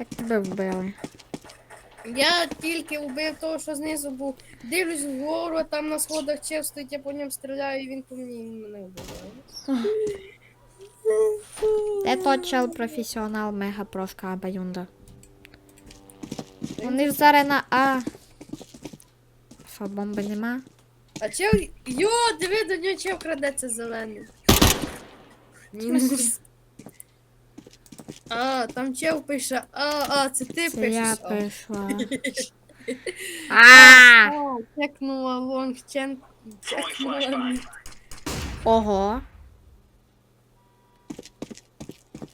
Так тебе вбили. Я тільки вбив того, що знизу був. Дивлюсь вгору, а там на сходах чел стоїть, я по ньому стріляю, і він по мені мене вбиває. Тот чел професіонал мега проска Абаюнда? Вони ж зараз на А. Що, бомби нема? А чел. Йо, диви, до нього чел крадеться зелений. Мінус. А, там чел пише, а, а, це ти Це пишеш. я а. пішла. А! А, чекнула лонг, чен, чекнула мід. Ого.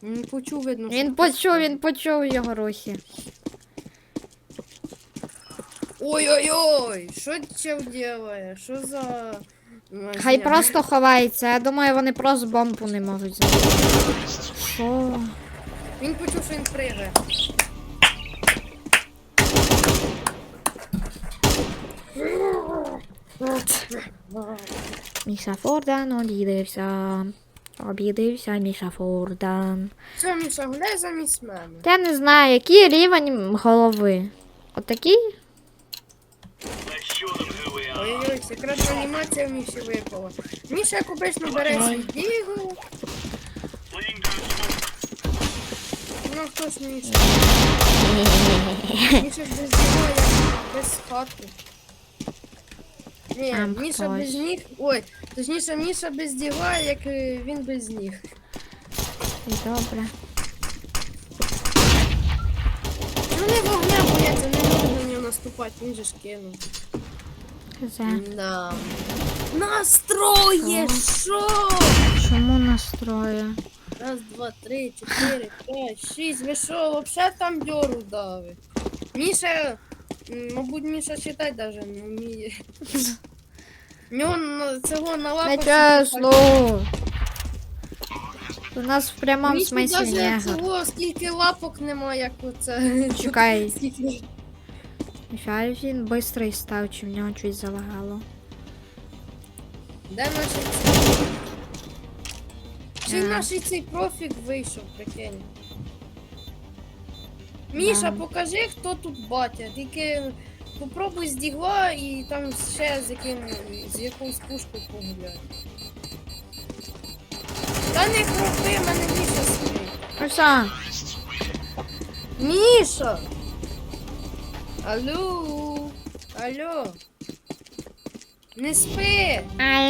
Не почув, видно. Він почув, він почув його русі. Ой-ой-ой, що чел делає? Що за... Хай просто ховається. Я думаю, вони просто бомбу не можуть зробити. Що? Він почув, що він пригає. Міша Фордан обідився. Обідився Міша Фордан. Все, Міша, гуляй замість мене. Я не знаю, який рівень голови. Отакий? Ой-ой, секретна анімація в Міші випала. Міша, як обично, бере свій дігл. Ну, хто ж Міша? Ж без дігла, як без хати. Ні, Там Міша без ніг. Ой, точніше, Міша без дігла, як е, він без ніг. Добре. Ну не вогня бояться, не можна на нього наступати, він же ж кинув. Хз. Да. Настроє, що? Чому настрою? Раз, два, три, чотири, п'ять, шість. Ви що, вообще там дьору дали? Міша, мабуть, Міша читати даже не вміє. В нього на- цього на Не лапах... чесно. У нас в прямому Міші смислі даже цього скільки лапок нема, як оце. Чекай. Скільки... Міша, він бистрий став, чи в нього щось залагало. Де наш цей? Чи Ага. наш цей профік вийшов, прикинь? Міша, Да. покажи, хто тут батя. Тільки попробуй з дігла і там ще з яким з якоюсь пушкою погуляй. Та не хропи, мене Міша спить. Ну все. Міша! Алло! Алло! Не спи! Маша.